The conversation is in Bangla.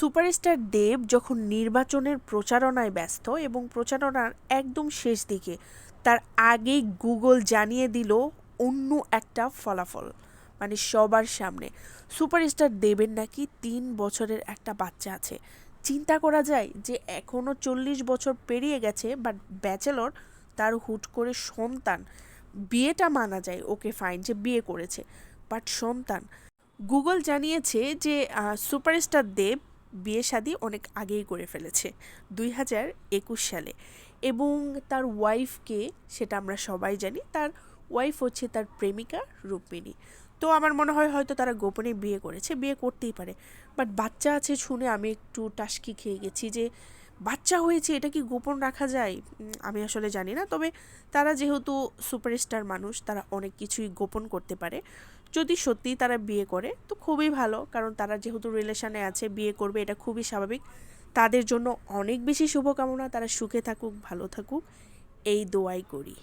সুপারস্টার দেব যখন নির্বাচনের প্রচারণায় ব্যস্ত এবং প্রচারণার একদম শেষ দিকে তার আগেই গুগল জানিয়ে দিল অন্য একটা ফলাফল মানে সবার সামনে। সুপারস্টার দেবের নাকি তিন বছরের একটা বাচ্চা আছে। চিন্তা করা যায় যে এখনও চল্লিশ বছর পেরিয়ে গেছে বাট ব্যাচেলর তার হুট করে সন্তান। বিয়েটা মানা যায়, ওকে ফাইন যে বিয়ে করেছে বাট সন্তান। গুগল জানিয়েছে যে সুপারস্টার দেব বিয়ে শাদী অনেক আগেই করে ফেলেছে, দুই হাজার একুশ সালে। এবং তার ওয়াইফকে সেটা আমরা সবাই জানি, তার ওয়াইফ হচ্ছে তার প্রেমিকা রুক্মিণী। তো আমার মনে হয় হয়তো তারা গোপনে বিয়ে করেছে, বিয়ে করতেই পারে। বাট বাচ্চা আছে শুনে আমি একটু টাস্কি খেয়ে গেছি যে বাচ্চা হয়েছে, এটা কি গোপন রাখা যায়? আমি আসলে জানি না। তবে তারা যেহেতু সুপারস্টার মানুষ, তারা অনেক কিছুই গোপন করতে পারে। যদি সত্যিই তারা বিয়ে করে, তো খুবই ভালো। কারণ তারা যেহেতু রিলেশানে আছে, বিয়ে করবে, এটা খুবই স্বাভাবিক। তাদের জন্য অনেক বেশি শুভকামনা। তারা সুখে থাকুক, ভালো থাকুক। এই দোয়াই করি।